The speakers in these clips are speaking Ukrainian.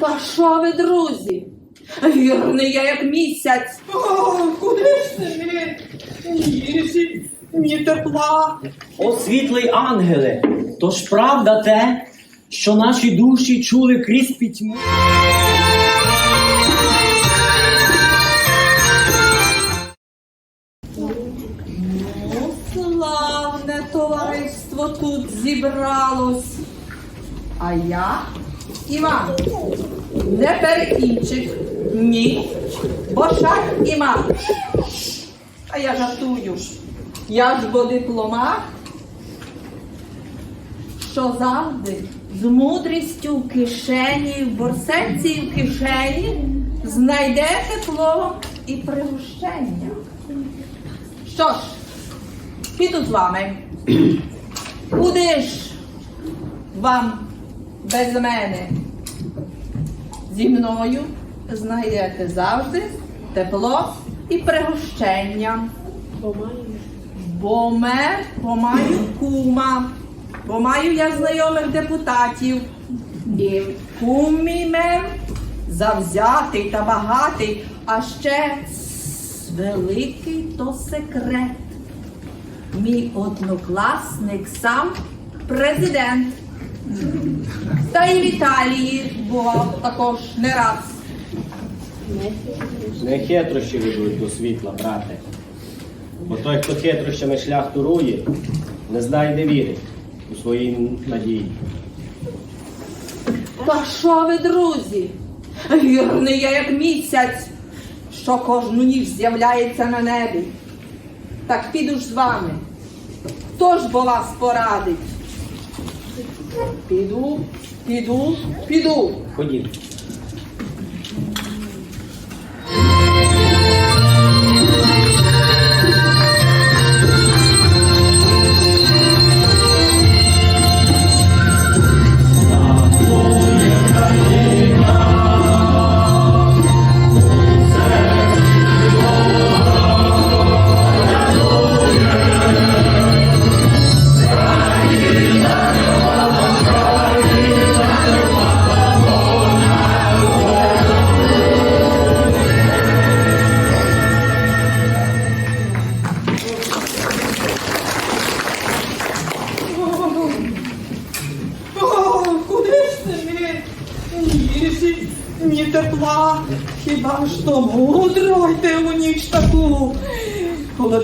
Та що ви, друзі? Вірний я як місяць. О, куди ж це ми? Ні їжі, ні тепла. О світлий ангеле, то ж правда те, що наші душі чули крізь пітьму. Ну, славне товариство тут зібралось. А я, Іван, не перекінчик. Ні. Бо шах Іван. А я жартую. Я ж бо дипломат, що завжди з мудрістю в кишені, в борсетці в кишені знайде тепло і пригощення. Що ж, піду з вами. Куди ж вам без мене? Зі мною знайдете завжди тепло і пригощення. Бо мер, бо маю кума, бо маю я знайомих депутатів. І кум мій мер завзятий та багатий, а ще великий то секрет. Мій однокласник сам президент. Та й в Італії бував також не раз. Не хитрощі ведуть до світла, брате. Бо той, хто хитрощами шлях турує, не знайде віри у свої надії. Та що ви, друзі? Вірний я як місяць, що кожну ніч з'являється на небі. Так піду ж з вами. Хто ж бо вас порадить? Піду, піду, піду. Ходім. О,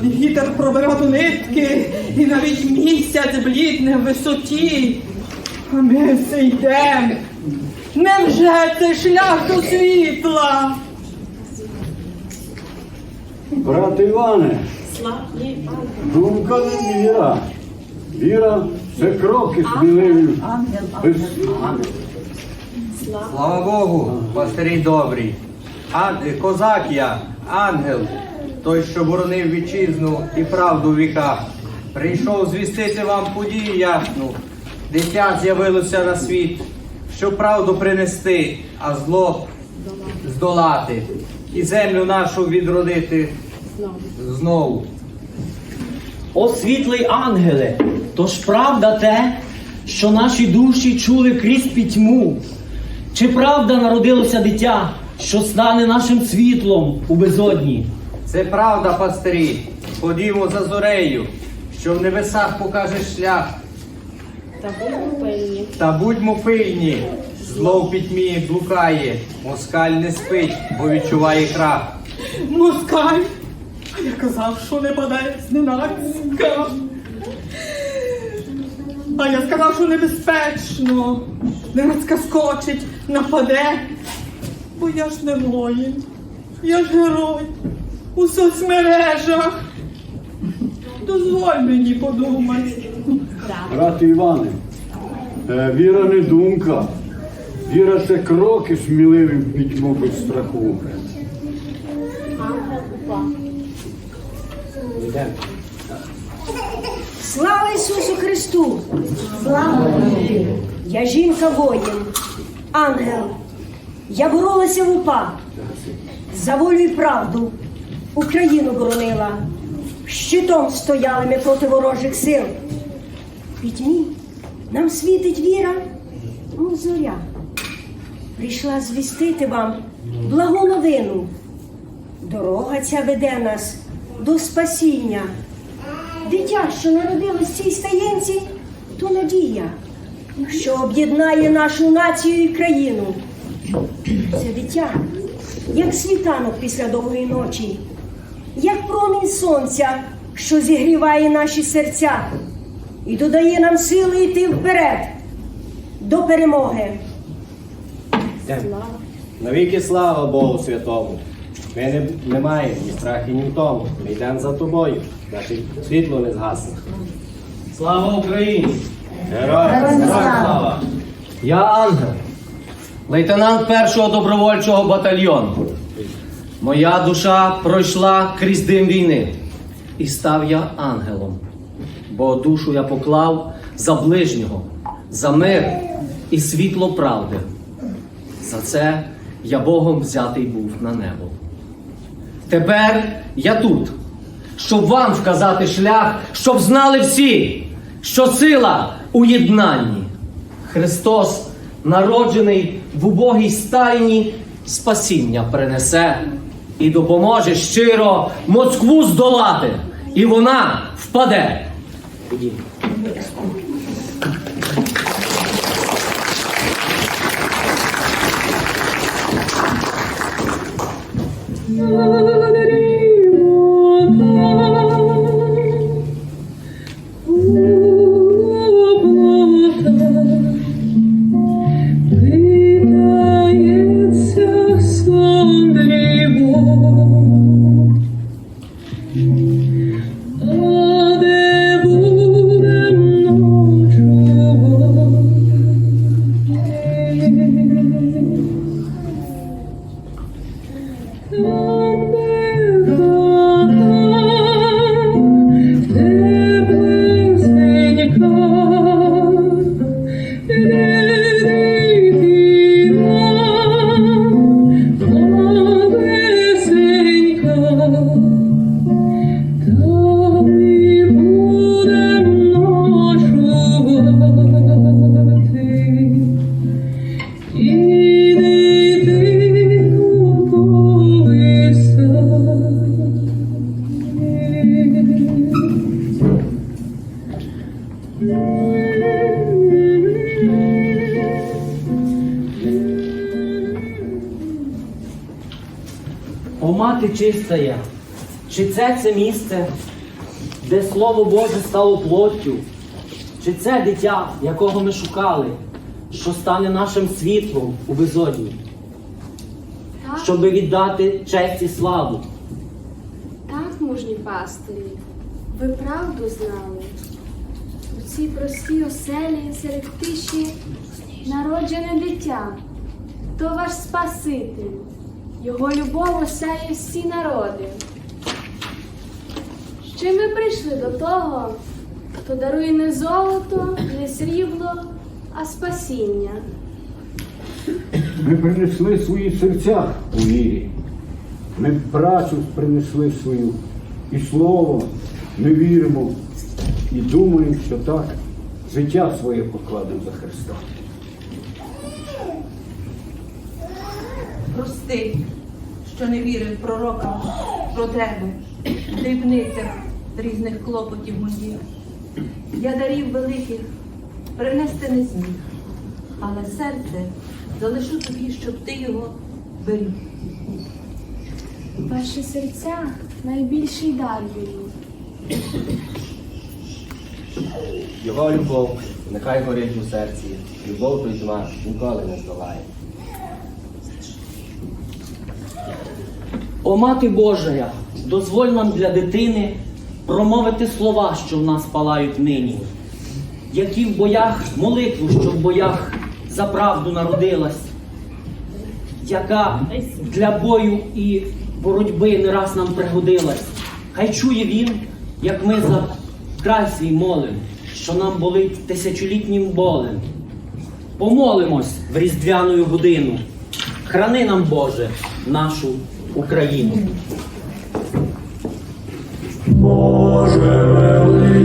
вітер пробира нитки, і навіть місяць блідне в висоті. А ми все йдемо. Невже це шлях до світла? Брат Іване, думка не віра. Віра це кроки сміливі. Без- Слава Богу, пастирі добрі. Ан... Козак я, ангел, той, що боронив вітчизну і правду в віках. Прийшов звістити вам подію ясну. Дитя з'явилося на світ, щоб правду принести, а зло здолати. І землю нашу відродити знову. О світлий ангеле, то ж правда те, що наші душі чули крізь пітьму. Чи правда народилося дитя, що стане нашим світлом у безодні? Це правда, пастирі. Ходімо за зорею, що в небесах покаже шлях. Та будьмо пильні. Та будьмо пильні, зло в пітьмі блукає, москаль не спить, бо відчуває крах. Москаль. А я казав, що не паде зненацька. А я сказав, що небезпечно. Ненацька скочить, нападе. Бо я ж не воїн. Я ж герой у соцмережах. Дозволь мені подумати. Брат Іване, е, віра не думка. Віра це кроки сміливі в пітьму без страху. Слава Ісусу Христу! Слава! Я жінка воїн, ангел. Я боролася в упа, за волю і правду Україну боронила. Щитом стояли ми проти ворожих сил. Пітьмі нам світить віра, мов зоря. прийшла звістити вам благу новину. Дорога ця веде нас до спасіння. Дитя, що народилось в цій стаєнці, то надія, що об'єднає нашу націю і країну. Це дитя, як світанок після довгої ночі, як промінь сонця, що зігріває наші серця і додає нам сили йти вперед до перемоги. Навіки слава Богу Святому. Ми не, не маємо ні страху, ні втому. Ми йдемо за тобою. Наше світло не згасне. Слава Україні! Героям Слава! Я Ангел, лейтенант першого добровольчого батальйону. Моя душа пройшла крізь дим війни, і став я ангелом, бо душу я поклав за ближнього, за мир і світло правди. За це я Богом взятий був на небо. Тепер я тут, щоб вам вказати шлях, щоб знали всі, що сила у єднанні. Христос, народжений в убогій стайні, спасіння принесе і допоможе щиро Москву здолати, і вона впаде. Ходімо. Чи це це місце, де Слово Боже стало плоттю, чи це дитя, якого ми шукали, що стане нашим світлом у безодні, щоб віддати честь і славу? так, мужні пастирі, ви правду знали. У цій простій оселі серед тиші народжене дитя, то ваш Спаситель, його любов осяє всі народи. Ще ми прийшли до того, хто дарує не золото, не срібло, а спасіння. Ми принесли свої серця у вірі. Ми працю принесли свою і слово. Ми віримо і думаємо, що так життя своє покладемо за Христа. Прости, що не вірив пророкам про тебе, дрібницях різних клопотів моїх. Я дарів великих принести не зміг, але серце залишу тобі, щоб ти його беріг. Ваші серця найбільший дар вірю. Його любов, нехай горить у серці. Любов той тьма ніколи не здолає. О мати Божая, дозволь нам для дитини промовити слова, що в нас палають нині, які в боях молитву, що в боях за правду народилась, яка для бою і боротьби не раз нам пригодилась. Хай чує він, як ми за край свій молим, що нам болить тисячолітнім болем. Помолимось в різдвяну годину. Храни нам, Боже, нашу Україну. Україну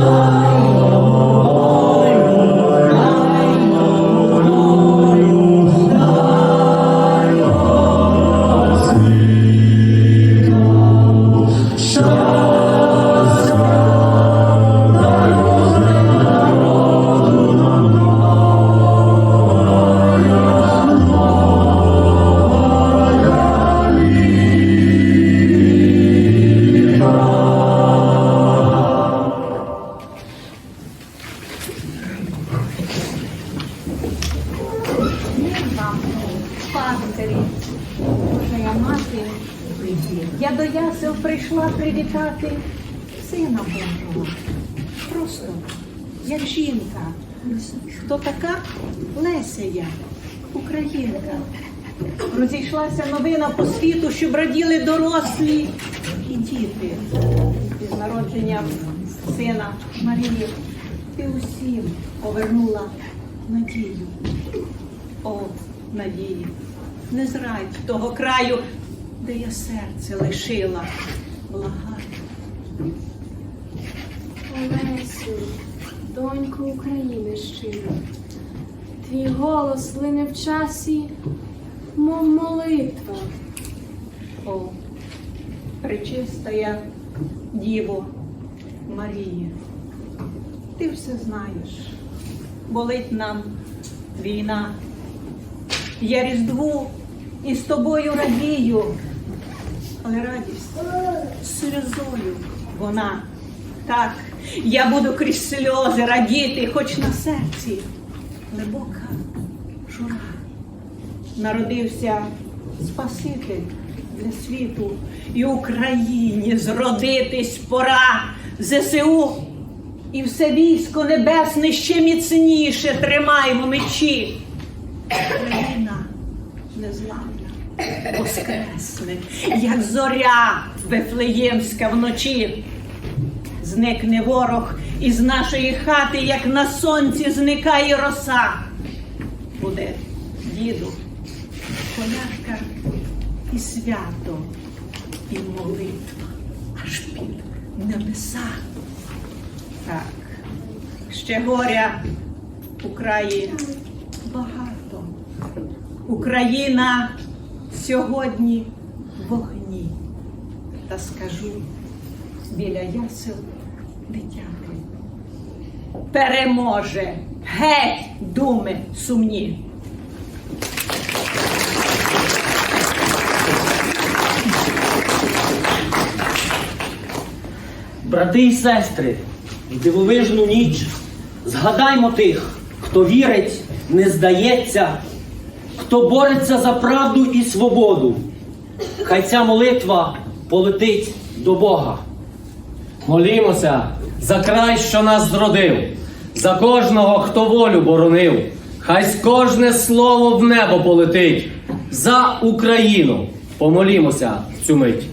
Lord. Мати, я до ясел прийшла привітати сина Божого. Просто як жінка. Хто така? Леся я, українка. Розійшлася новина по світу, щоб раділи дорослі і діти. Із народженням сина Марії ти усім повернула надію. О, надії, не зрадь того краю, де я серце лишила. Благаю. Олесю, донько України щира, твій голос лине в часі, мов молитва. О, пречистая Діво Марія, ти все знаєш, болить нам війна. Я різдву і з тобою радію, але радість сльозою вона. Так, я буду крізь сльози радіти, хоч на серці глибока жура народився Спаситель для світу і Україні зродитись пора ЗСУ. І все військо небесне ще міцніше тримаємо мечі. Країна незламна, воскресне, як зоря Вифлеємська вночі. Зникне ворог із нашої хати, як на сонці зникає роса. Буде діду, колядка і свято, і молитва аж під небеса. Так, ще горя у краї багато. Україна сьогодні вогні. Та скажу біля ясел дитяти. Переможе геть думи сумні. Брати і сестри, в дивовижну ніч згадаймо тих, хто вірить, не здається, хто бореться за правду і свободу. Хай ця молитва полетить до Бога. Молімося за край, що нас зродив, за кожного, хто волю боронив. Хай кожне слово в небо полетить. За Україну помолімося в цю мить.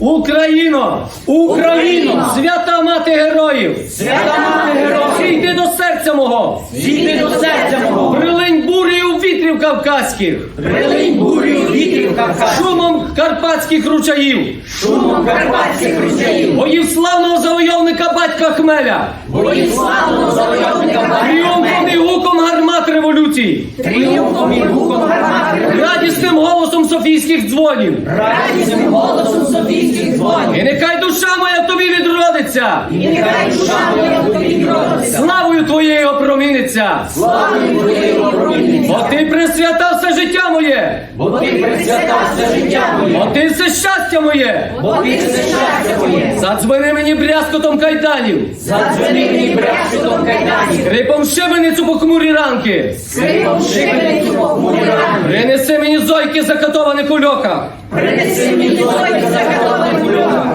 Україно! Україно! Свята мати героїв! Свята мати героїв! Зійди до серця мого! Зійди до серця мого! Прилинь бурею вітрів кавказьких! Прилинь бурю вітрів! Шумом карпатських ручаїв! Шумом карпатських ручаїв! Боїв славного завойовника батька Хмеля! Боїв славного завойовника батька Тріумфом і гуком гармат революції! Тріумфом і гуком гармати! Радісним голосом софійських дзвонів! Радісним голосом Софійських дзвонів! І нехай душа моя тобі відродиться! І нехай душа моя тобі відродиться! Славою твоєю опроміниться! Славою твоєю проміниться! Бо ти присвята все життя моє! Бо ти присвята все життя моє! Бо ти все щастя моє! Бо ти все щастя моє! Задзвони мені брязкотом кайданів! Задзвони мені брязкотом кайданів! Скрипом шибеницю похмурі ранки! Скрипом шибеницю похмурі ранки! Принеси мені зойки закатованих у льоках! Принеси мені зойки закатованих!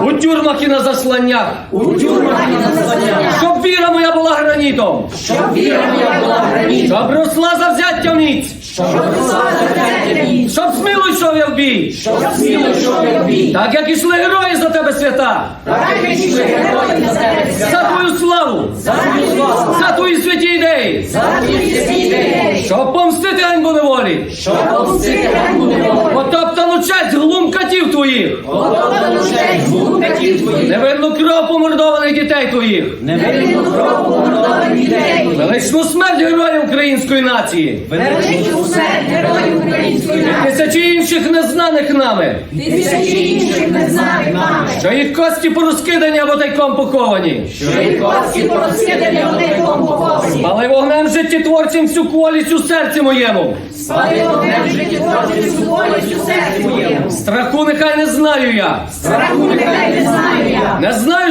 У тюрмах і на засланнях! У тюрмах і на заслання! Щоб віра моя була гранітом! Щоб віра моя була граніт! Щоб росла завзяття міць! Щоб росла завзяття міць! Щоб сміло йшов я в бій! Щоб сміло йшов я в бій! Так як ішли герої за тебе свята! Так як ішли герої за тебе За свята! твою славу! За твою славу! За твої святі ідеї! За твої святі ідеї! Щоб помстити ганьбу неволі! Щоб помстити ганьбу неволі! Потоптану честь глум катів твоїх! Готовану честь звук синів твоїх, Невинну кров помордованих дітей твоїх. невинну кров помордованих дітей твоїх, Величну смерть героїв української нації. величну смерть героїв української нації, тисячі інших незнаних нами, тисячі інших незнаних нами, що їх кості порозкидані або тайком поховані. що їх кості порозкидані одником поховані, Пали вогнем життєтворцем всю кволість у серці моєму. спали вогнем життєтворчістю волістю серці моєму. Страху нехай не знаю я. Страху нехай не знаю я, Не знаю,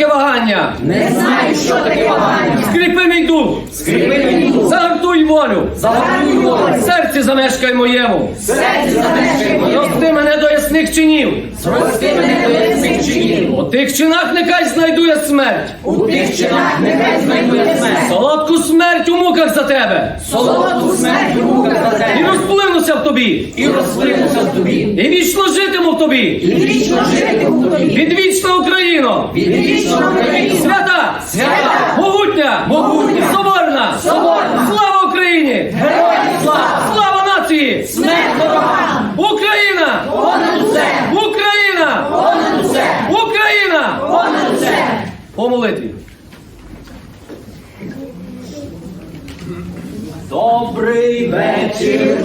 таке вагання. не знаю, що таке вагання. Скріпи мій дух, Скріпи мені дух, загартуй волю, загальнуй волю, серці замешкай моєму. серці замешкай моєму, Рости мене до ясних чинів. зрости мене до ясних чинів. У тих чинах нехай знайду я смерть. У тих чинах нехай знайду я смерть, Солодку смерть у муках за тебе. солодку смерть у муках за тебе. І розплинуся в тобі. і розплинуся в тобі, І вічно житиму в тобі. і вічно житиму в тобі. Відвічна Україно. Відвічна Свята! Свята! Могутня! Могутня! Соборна! Соборна! Слава Україні! героям слава, Слава нації! смерть ворогам, Україна! понад усе, Україна! понад усе, Україна! понад усе. По молитві. Добрий вечір тобі,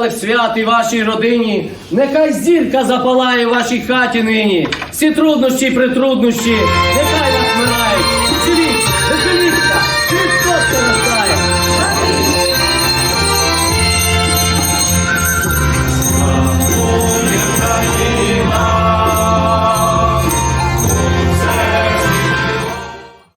веселих свят і вашій родині. Нехай зірка запалає в вашій хаті нині. Всі труднощі і притруднощі.